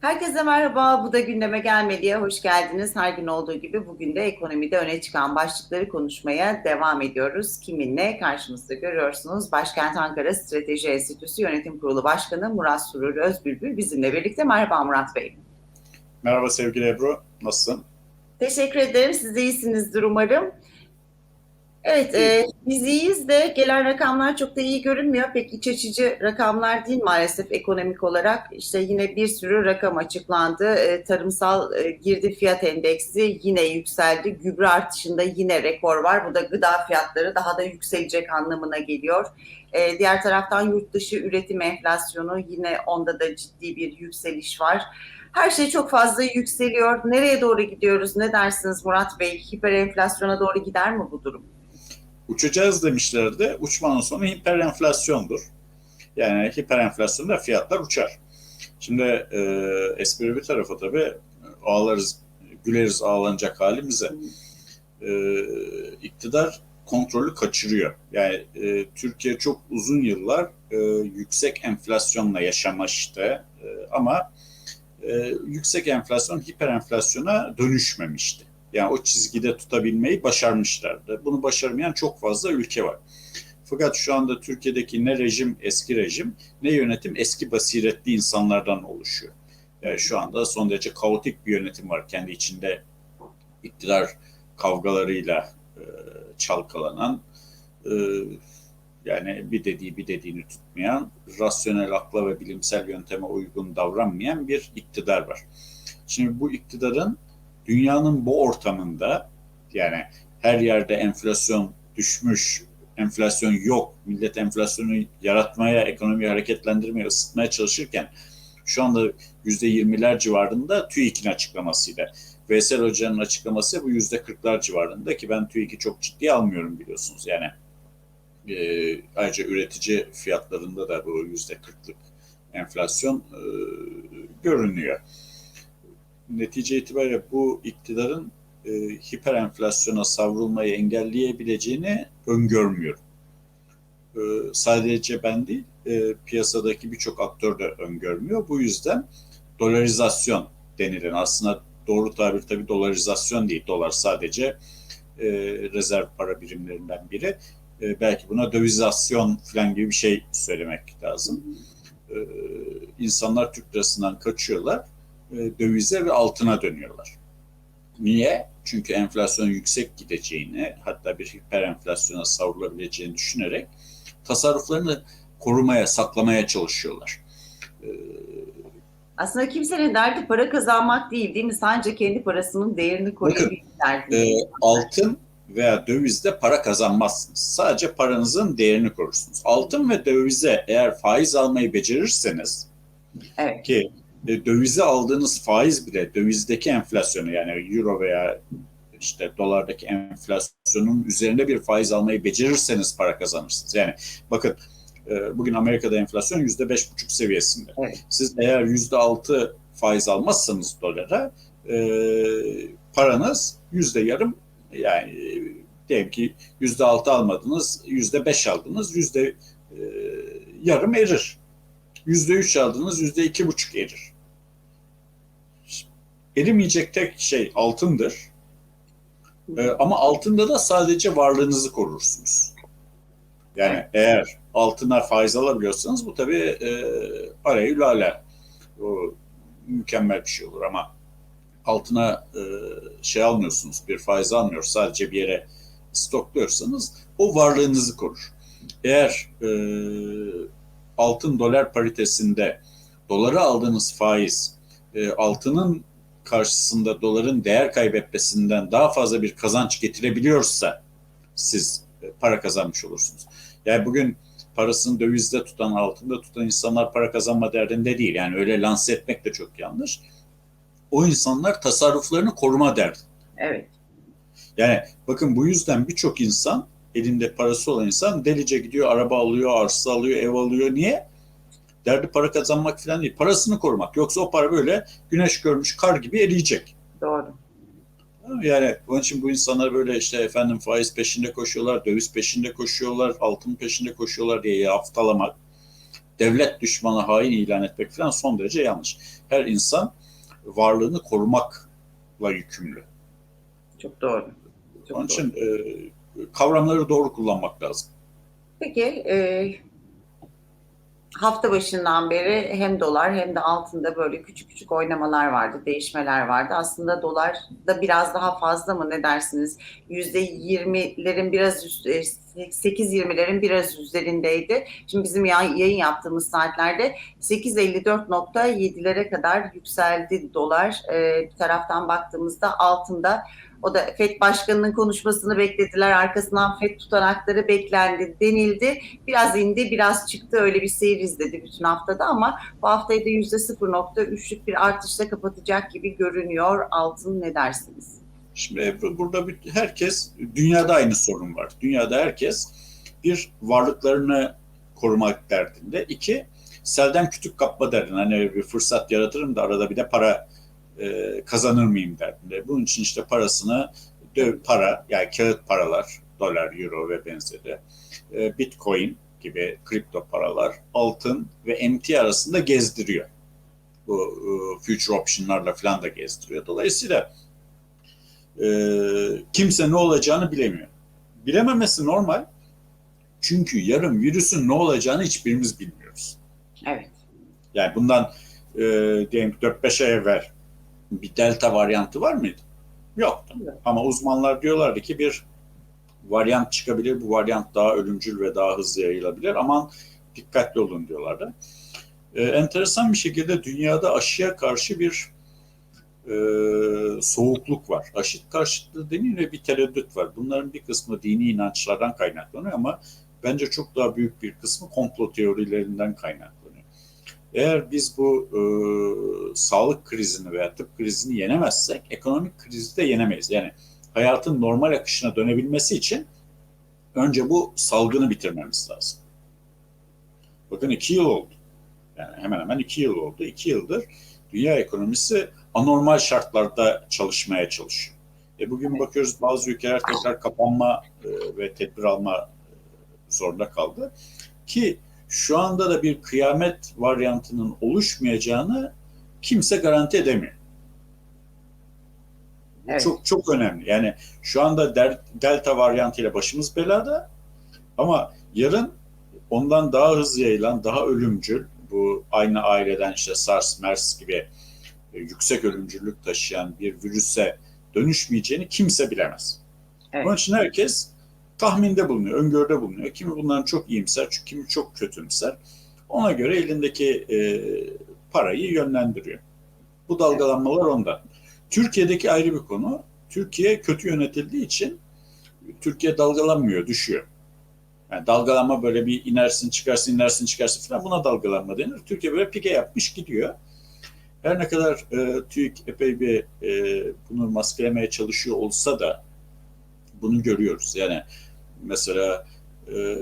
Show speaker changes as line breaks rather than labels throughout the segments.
Herkese merhaba. Bu da gündeme gelmediye hoş geldiniz. Her gün olduğu gibi bugün de ekonomide öne çıkan başlıkları konuşmaya devam ediyoruz. Kiminle karşımızda görüyorsunuz. Başkent Ankara Strateji Enstitüsü Yönetim Kurulu Başkanı Murat Surur Özbülbül bizimle birlikte. Merhaba Murat Bey.
Merhaba sevgili Ebru. Nasılsın?
Teşekkür ederim. Siz de iyisinizdir umarım. Evet, e, biz iyiyiz de gelen rakamlar çok da iyi görünmüyor. Pek iç açıcı rakamlar değil maalesef ekonomik olarak. İşte yine bir sürü rakam açıklandı. E, tarımsal e, girdi fiyat endeksi yine yükseldi. Gübre artışında yine rekor var. Bu da gıda fiyatları daha da yükselecek anlamına geliyor. E, diğer taraftan yurt dışı üretim enflasyonu yine onda da ciddi bir yükseliş var. Her şey çok fazla yükseliyor. Nereye doğru gidiyoruz? Ne dersiniz Murat Bey? Hiper enflasyona doğru gider mi bu durum?
Uçacağız demişlerdi. Uçmanın sonu hiperenflasyondur. Yani hiperenflasyonda fiyatlar uçar. Şimdi e, espri bir tarafa tabii ağlarız, güleriz ağlanacak halimize. E, iktidar kontrolü kaçırıyor. Yani e, Türkiye çok uzun yıllar e, yüksek enflasyonla yaşamıştı. E, ama e, yüksek enflasyon hiperenflasyona dönüşmemişti. Yani o çizgide tutabilmeyi başarmışlardı. Bunu başaramayan çok fazla ülke var. Fakat şu anda Türkiye'deki ne rejim eski rejim ne yönetim eski basiretli insanlardan oluşuyor. Yani şu anda son derece kaotik bir yönetim var. Kendi içinde iktidar kavgalarıyla e, çalkalanan, e, yani bir dediği bir dediğini tutmayan, rasyonel akla ve bilimsel yönteme uygun davranmayan bir iktidar var. Şimdi bu iktidarın dünyanın bu ortamında yani her yerde enflasyon düşmüş, enflasyon yok, millet enflasyonu yaratmaya, ekonomiyi hareketlendirmeye, ısıtmaya çalışırken şu anda yüzde yirmiler civarında TÜİK'in açıklamasıyla. Veysel Hoca'nın açıklaması bu yüzde kırklar civarında ki ben TÜİK'i çok ciddiye almıyorum biliyorsunuz. Yani e, ayrıca üretici fiyatlarında da bu yüzde kırklık enflasyon e, görünüyor netice itibariyle bu iktidarın e, hiper savrulmayı engelleyebileceğini öngörmüyorum. E, sadece ben değil, e, piyasadaki birçok aktör de öngörmüyor. Bu yüzden dolarizasyon denilen aslında doğru tabir tabii dolarizasyon değil. Dolar sadece e, rezerv para birimlerinden biri. E, belki buna dövizasyon falan gibi bir şey söylemek lazım. E, insanlar Türk lirasından kaçıyorlar dövize ve altına dönüyorlar. Niye? Çünkü enflasyon yüksek gideceğini, hatta bir hiper enflasyona savrulabileceğini düşünerek tasarruflarını korumaya, saklamaya çalışıyorlar.
E, Aslında kimsenin derdi para kazanmak değil değil mi? Sadece kendi parasının değerini koruyabilmek derdi.
E, altın veya dövizde para kazanmazsınız. Sadece paranızın değerini korursunuz. Altın ve dövize eğer faiz almayı becerirseniz evet. ki e, dövize aldığınız faiz bile dövizdeki enflasyonu yani euro veya işte dolardaki enflasyonun üzerinde bir faiz almayı becerirseniz para kazanırsınız. Yani bakın e, bugün Amerika'da enflasyon yüzde beş buçuk seviyesinde. Evet. Siz eğer yüzde altı faiz almazsanız dolara e, paranız yüzde yarım yani diyelim ki yüzde altı almadınız, yüzde beş aldınız, yüzde yarım erir. Yüzde üç aldınız, yüzde iki buçuk erir. Erimeyecek tek şey altındır. Ee, ama altında da sadece varlığınızı korursunuz. Yani eğer altına faiz alabiliyorsanız bu tabii e, parayı lala. O mükemmel bir şey olur ama altına e, şey almıyorsunuz, bir faiz almıyor, sadece bir yere stokluyorsanız o varlığınızı korur. Eğer e, altın dolar paritesinde doları aldığınız faiz e, altının karşısında doların değer kaybetmesinden daha fazla bir kazanç getirebiliyorsa siz e, para kazanmış olursunuz. Yani bugün parasını dövizde tutan, altında tutan insanlar para kazanma derdinde değil. Yani öyle lanse etmek de çok yanlış. O insanlar tasarruflarını koruma derdi.
Evet.
Yani bakın bu yüzden birçok insan elinde parası olan insan delice gidiyor, araba alıyor, arsa alıyor, ev alıyor. Niye? Derdi para kazanmak falan değil. Parasını korumak. Yoksa o para böyle güneş görmüş kar gibi eriyecek.
Doğru.
Yani onun için bu insanlar böyle işte efendim faiz peşinde koşuyorlar, döviz peşinde koşuyorlar, altın peşinde koşuyorlar diye haftalamak devlet düşmanı hain ilan etmek falan son derece yanlış. Her insan varlığını korumakla yükümlü.
Çok doğru. Çok
Onun
doğru.
için e, kavramları doğru kullanmak lazım.
Peki e, hafta başından beri hem dolar hem de altında böyle küçük küçük oynamalar vardı, değişmeler vardı. Aslında dolar da biraz daha fazla mı ne dersiniz? Yüzde yirmilerin biraz üst, e, 8.20'lerin biraz üzerindeydi. Şimdi bizim ya- yayın yaptığımız saatlerde 8.54.7'lere kadar yükseldi dolar. E, bir taraftan baktığımızda altında o da FED Başkanı'nın konuşmasını beklediler. Arkasından FED tutanakları beklendi denildi. Biraz indi, biraz çıktı. Öyle bir seyir izledi bütün haftada ama bu haftayı da %0.3'lük bir artışla kapatacak gibi görünüyor. Altın ne dersiniz?
Şimdi Ebru, burada bir, herkes, dünyada aynı sorun var. Dünyada herkes bir varlıklarını korumak derdinde. İki, selden kütük kapma derdinde. Hani bir fırsat yaratırım da arada bir de para e, kazanır mıyım derdinde. Bunun için işte parasını döv, para yani kağıt paralar, dolar, euro ve benzeri, e, bitcoin gibi kripto paralar, altın ve MT arasında gezdiriyor. Bu e, future option'larla falan da gezdiriyor. Dolayısıyla e, kimse ne olacağını bilemiyor. Bilememesi normal. Çünkü yarın virüsün ne olacağını hiçbirimiz bilmiyoruz.
Evet.
Yani bundan e, diyelim ki 4-5 ay evvel bir delta varyantı var mıydı? Yoktu.
Yok.
Ama uzmanlar diyorlardı ki bir varyant çıkabilir. Bu varyant daha ölümcül ve daha hızlı yayılabilir. Aman dikkatli olun diyorlardı. E, enteresan bir şekilde dünyada aşıya karşı bir e, soğukluk var. Aşı karşıtlığı ve bir tereddüt var. Bunların bir kısmı dini inançlardan kaynaklanıyor ama bence çok daha büyük bir kısmı komplo teorilerinden kaynaklanıyor. Eğer biz bu e, sağlık krizini veya tıp krizini yenemezsek ekonomik krizi de yenemeyiz. Yani hayatın normal akışına dönebilmesi için önce bu salgını bitirmemiz lazım. Bakın iki yıl oldu. Yani hemen hemen iki yıl oldu. İki yıldır dünya ekonomisi anormal şartlarda çalışmaya çalışıyor. E bugün bakıyoruz bazı ülkeler tekrar kapanma e, ve tedbir alma e, zorunda kaldı. Ki şu anda da bir kıyamet varyantının oluşmayacağını kimse garanti edemiyor.
Evet.
Çok çok önemli. Yani şu anda der- delta varyantıyla başımız belada ama yarın ondan daha hızlı yayılan, daha ölümcül bu aynı aileden işte SARS, MERS gibi e, yüksek ölümcüllük taşıyan bir virüse dönüşmeyeceğini kimse bilemez.
Evet.
Onun için herkes tahminde bulunuyor, öngörüde bulunuyor. Kimi bunların çok iyimser, kimi çok kötümser. Ona göre elindeki e, parayı yönlendiriyor. Bu dalgalanmalar ondan. Türkiye'deki ayrı bir konu. Türkiye kötü yönetildiği için Türkiye dalgalanmıyor, düşüyor. Yani dalgalanma böyle bir inersin çıkarsın inersin çıkarsın falan buna dalgalanma denir. Türkiye böyle pike yapmış gidiyor. Her ne kadar e, TÜİK epey bir e, bunu maskelemeye çalışıyor olsa da bunu görüyoruz. Yani mesela e,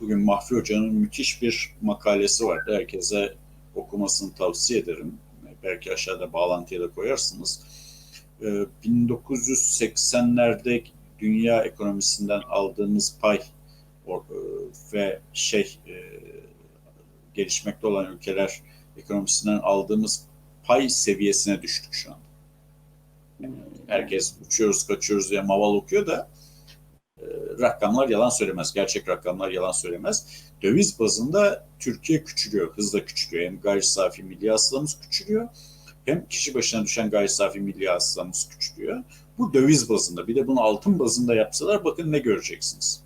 bugün Mahfi Hoca'nın müthiş bir makalesi vardı. Herkese okumasını tavsiye ederim. Belki aşağıda bağlantıya da koyarsınız. E, 1980'lerde dünya ekonomisinden aldığımız pay e, ve şey e, gelişmekte olan ülkeler ekonomisinden aldığımız pay seviyesine düştük şu an. Herkes uçuyoruz kaçıyoruz diye maval okuyor da e, rakamlar yalan söylemez. Gerçek rakamlar yalan söylemez. Döviz bazında Türkiye küçülüyor, hızla küçülüyor. Hem gayri safi milli hasılamız küçülüyor hem kişi başına düşen gayri safi milli hasılamız küçülüyor. Bu döviz bazında. Bir de bunu altın bazında yapsalar bakın ne göreceksiniz.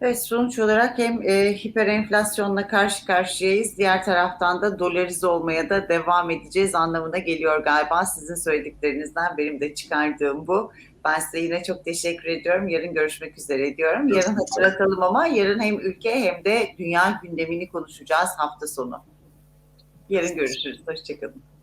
Evet sonuç olarak hem e, hiperenflasyonla karşı karşıyayız. Diğer taraftan da dolarize olmaya da devam edeceğiz anlamına geliyor galiba. Sizin söylediklerinizden benim de çıkardığım bu. Ben size yine çok teşekkür ediyorum. Yarın görüşmek üzere diyorum. Yarın hatırlatalım ama yarın hem ülke hem de dünya gündemini konuşacağız hafta sonu. Yarın görüşürüz. Hoşçakalın.